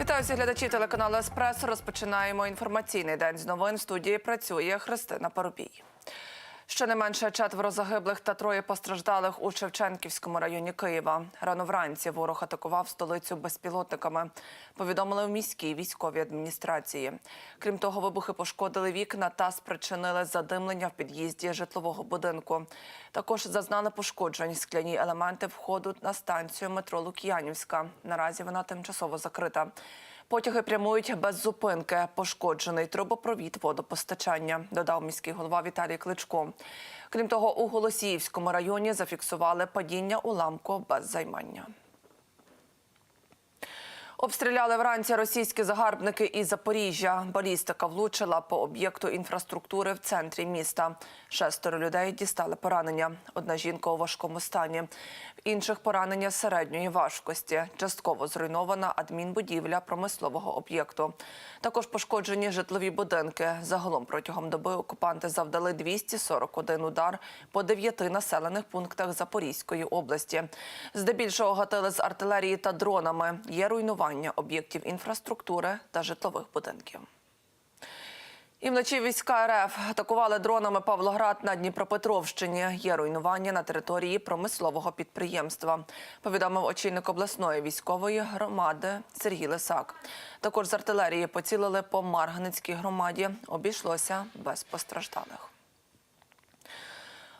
Вітаю всіх глядачів телеканалу Еспресо. Розпочинаємо інформаційний день з новин. В студії працює Христина Парубій. Щонайменше четверо загиблих та троє постраждалих у Шевченківському районі Києва. Рано вранці ворог атакував столицю безпілотниками. Повідомили в міській військовій адміністрації. Крім того, вибухи пошкодили вікна та спричинили задимлення в під'їзді житлового будинку. Також зазнали пошкоджень скляні елементи входу на станцію метро Лук'янівська. Наразі вона тимчасово закрита. Потяги прямують без зупинки. Пошкоджений трубопровід водопостачання, додав міський голова Віталій Кличко. Крім того, у Голосіївському районі зафіксували падіння уламку без займання. Обстріляли вранці російські загарбники із Запоріжжя. Балістика влучила по об'єкту інфраструктури в центрі міста. Шестеро людей дістали поранення. Одна жінка у важкому стані. В інших поранення середньої важкості. Частково зруйнована адмінбудівля промислового об'єкту. Також пошкоджені житлові будинки. Загалом протягом доби окупанти завдали 241 удар по дев'яти населених пунктах Запорізької області. Здебільшого гатили з артилерії та дронами. Є руйнування об'єктів інфраструктури та житлових будинків. І вночі війська РФ атакували дронами Павлоград на Дніпропетровщині. Є руйнування на території промислового підприємства. Повідомив очільник обласної військової громади Сергій Лисак. Також з артилерії поцілили по Марганецькій громаді. Обійшлося без постраждалих.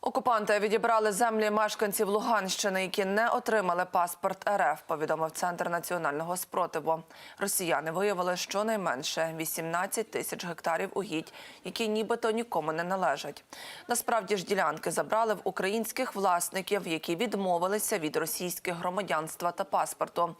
Окупанти відібрали землі мешканців Луганщини, які не отримали паспорт РФ, повідомив Центр національного спротиву. Росіяни виявили щонайменше 18 тисяч гектарів угідь, які нібито нікому не належать. Насправді ж ділянки забрали в українських власників, які відмовилися від російських громадянства та паспорту.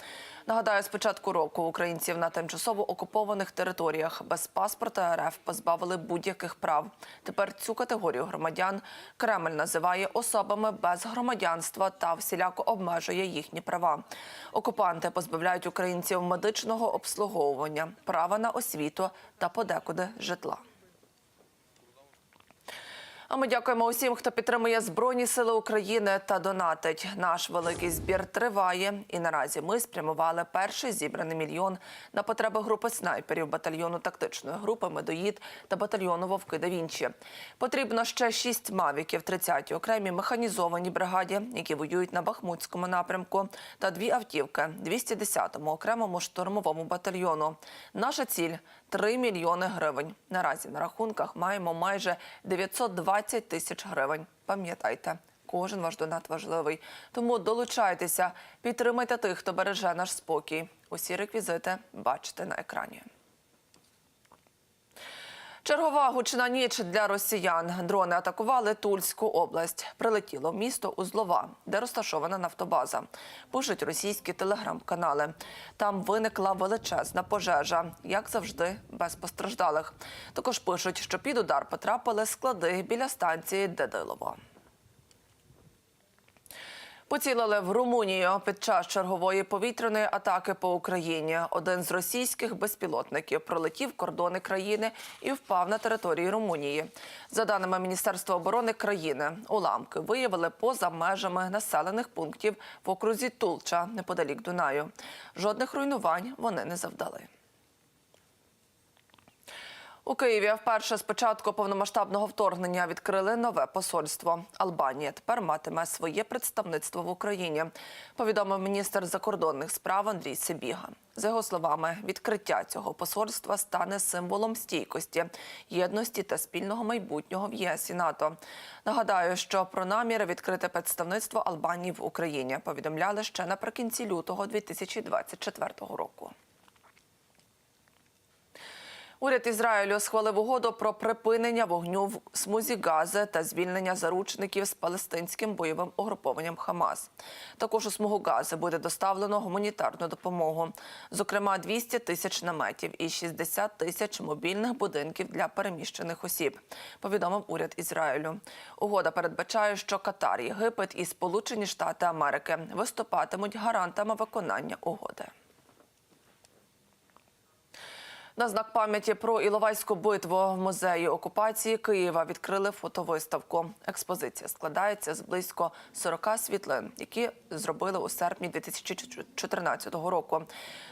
Нагадаю, з початку року українців на тимчасово окупованих територіях без паспорта РФ позбавили будь-яких прав. Тепер цю категорію громадян Кремль називає особами без громадянства та всіляко обмежує їхні права. Окупанти позбавляють українців медичного обслуговування, права на освіту та подекуди житла. А ми дякуємо усім, хто підтримує Збройні Сили України та донатить. Наш великий збір триває. І наразі ми спрямували перший зібраний мільйон на потреби групи снайперів батальйону тактичної групи Медоїд та батальйону Вовки да Вінчі. Потрібно ще шість мавіків 30-й окремій механізованій бригаді, які воюють на Бахмутському напрямку, та дві автівки 210-му окремому штурмовому батальйону. Наша ціль 3 мільйони гривень. Наразі на рахунках маємо майже 920 тисяч гривень. Пам'ятайте, кожен ваш донат важливий. Тому долучайтеся, підтримайте тих, хто береже наш спокій. Усі реквізити бачите на екрані. Чергова гучна ніч для росіян. Дрони атакували Тульську область. Прилетіло місто Узлова, де розташована нафтобаза. Пишуть російські телеграм-канали. Там виникла величезна пожежа, як завжди, без постраждалих. Також пишуть, що під удар потрапили склади біля станції Дедилово. Поцілили в Румунію під час чергової повітряної атаки по Україні. Один з російських безпілотників пролетів кордони країни і впав на території Румунії. За даними Міністерства оборони країни, уламки виявили поза межами населених пунктів в окрузі Тулча неподалік Дунаю. Жодних руйнувань вони не завдали. У Києві вперше з початку повномасштабного вторгнення відкрили нове посольство. Албанія тепер матиме своє представництво в Україні. Повідомив міністр закордонних справ Андрій Сибіга. За його словами, відкриття цього посольства стане символом стійкості, єдності та спільного майбутнього в ЄС і НАТО. Нагадаю, що про наміри відкрити представництво Албанії в Україні повідомляли ще наприкінці лютого 2024 року. Уряд Ізраїлю схвалив угоду про припинення вогню в смузі Гази та звільнення заручників з палестинським бойовим угрупованням Хамас. Також у смугу Гази буде доставлено гуманітарну допомогу, зокрема 200 тисяч наметів і 60 тисяч мобільних будинків для переміщених осіб. Повідомив уряд Ізраїлю. Угода передбачає, що Катар, Єгипет і Сполучені Штати Америки виступатимуть гарантами виконання угоди. На знак пам'яті про Іловайську битву в музеї окупації Києва відкрили фотовиставку. Експозиція складається з близько 40 світлин, які зробили у серпні 2014 року.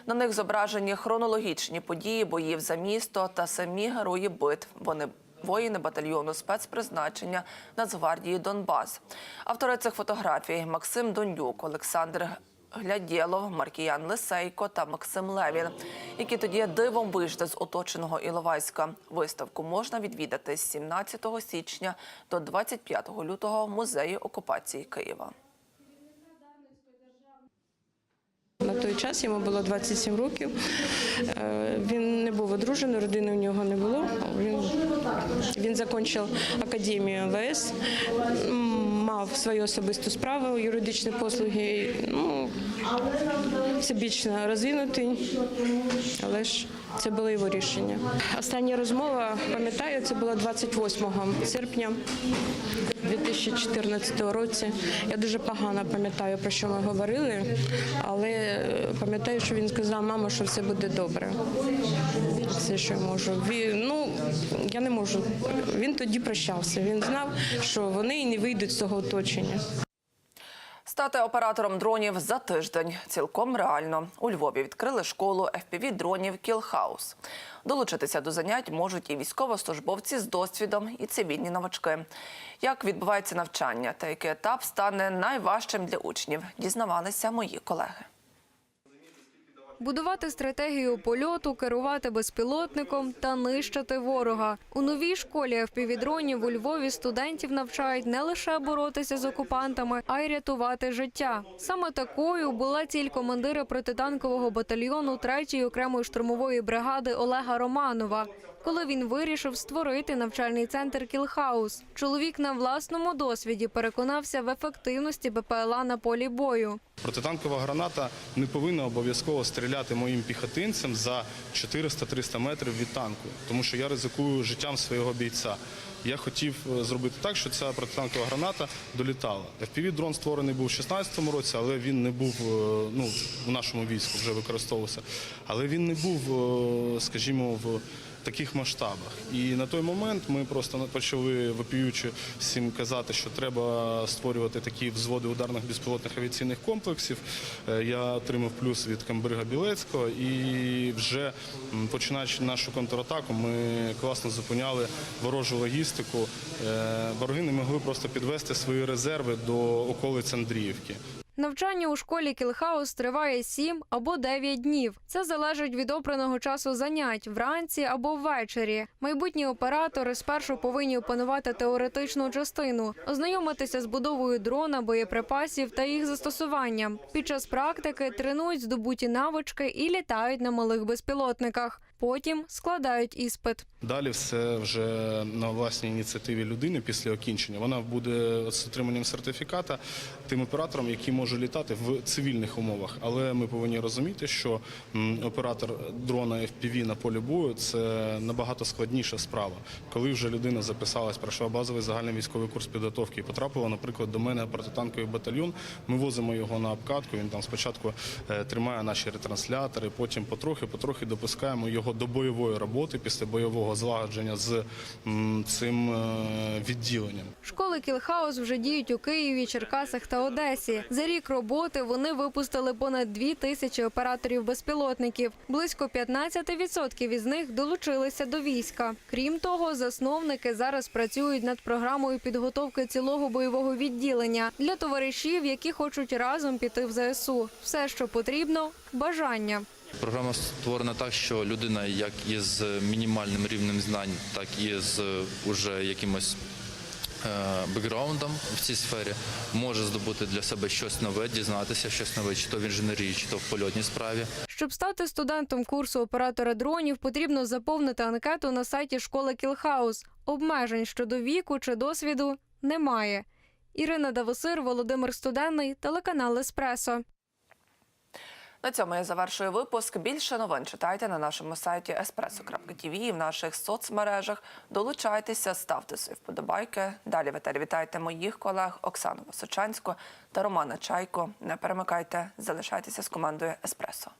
На них зображені хронологічні події боїв за місто та самі герої битв. Вони Воїни батальйону спецпризначення Нацгвардії Донбас. Автори цих фотографій Максим Донюк, Олександр Глядєлов, Маркіян Лисейко та Максим Левін, які тоді дивом вийшли з оточеного Іловайська. Виставку можна відвідати з 17 січня до 25 лютого в музеї окупації Києва. На той час йому було 27 років. Е, Він не був одружений, родини у нього не було. Він, він закінчив академію МВС, м, мав свою особисту справу, юридичні послуги. Ну, всебічно розвинутий, але ж це було його рішення. Остання розмова, пам'ятаю, це була 28 серпня 2014 році. Я дуже погано пам'ятаю, про що ми говорили, але пам'ятаю, що він сказав, мамо, що все буде добре. Все, що я можу. Він, я не можу. Він тоді прощався. Він знав, що вони не вийдуть з цього оточення. Стати оператором дронів за тиждень цілком реально. У Львові відкрили школу fpv дронів Кілхаус. Долучитися до занять можуть і військовослужбовці з досвідом, і цивільні новачки. Як відбувається навчання та який етап стане найважчим для учнів, дізнавалися мої колеги. Будувати стратегію польоту, керувати безпілотником та нищити ворога. У новій школі FPV-дронів у Львові студентів навчають не лише боротися з окупантами, а й рятувати життя. Саме такою була ціль командира протитанкового батальйону 3-ї окремої штурмової бригади Олега Романова. Коли він вирішив створити навчальний центр Кілхаус, чоловік на власному досвіді переконався в ефективності БПЛА на полі бою. Протитанкова граната не повинна обов'язково стріляти моїм піхотинцям за 400-300 метрів від танку, тому що я ризикую життям свого бійця. Я хотів е, зробити так, що ця протитанкова граната долітала. FPV-дрон створений був у 2016 році, але він не був е, ну, в нашому війську вже використовувався. Але він не був, е, скажімо, в таких масштабах. І на той момент ми просто почали вопіючи всім казати, що треба створювати такі взводи ударних безпілотних авіаційних комплексів. Е, Я отримав плюс від Камбрига Білецького, і вже починаючи нашу контратаку, ми класно зупиняли ворожу логістику. Е, Вороги не могли просто підвести свої резерви до околиць Андріївки. Навчання у школі Кілхаус триває 7 або 9 днів. Це залежить від обраного часу занять вранці або ввечері. Майбутні оператори спершу повинні опанувати теоретичну частину, ознайомитися з будовою дрона, боєприпасів та їх застосуванням. Під час практики тренують здобуті навички і літають на малих безпілотниках. Потім складають іспит. Далі все вже на власній ініціативі людини після окінчення. Вона буде з отриманням сертифіката тим оператором, який може літати в цивільних умовах. Але ми повинні розуміти, що оператор дрона FPV на полі бою це набагато складніша справа. Коли вже людина записалась, пройшла базовий загальний військовий курс підготовки і потрапила, наприклад, до мене протитанковий батальйон. Ми возимо його на обкатку. Він там спочатку е, тримає наші ретранслятори, потім потрохи, потрохи допускаємо його до бойової роботи після бойового злагодження з цим е, відділенням. Школи Кілхаус вже діють у Києві, Черкасах та Одесі. За рік роботи вони випустили понад дві тисячі операторів безпілотників. Близько 15% із них долучилися до війська. Крім того, засновники зараз працюють над програмою підготовки цілого бойового відділення для товаришів, які хочуть разом піти в ЗСУ. Все, що потрібно бажання. Програма створена так, що людина як із мінімальним рівнем знань, так і з уже якимось е, бекграундом в цій сфері може здобути для себе щось нове, дізнатися щось нове, чи то в інженерії, чи то в польотній справі. Щоб стати студентом курсу оператора дронів, потрібно заповнити анкету на сайті школи Кілхаус. Обмежень щодо віку чи досвіду немає. Ірина Давосир, Володимир Студенний, телеканал Еспресо. На цьому я завершую випуск. Більше новин читайте на нашому сайті espresso.tv і в наших соцмережах. Долучайтеся, ставте свої вподобайки. Далі в етері вітайте моїх колег Оксану Височанську та Романа Чайко. Не перемикайте, залишайтеся з командою Еспресо.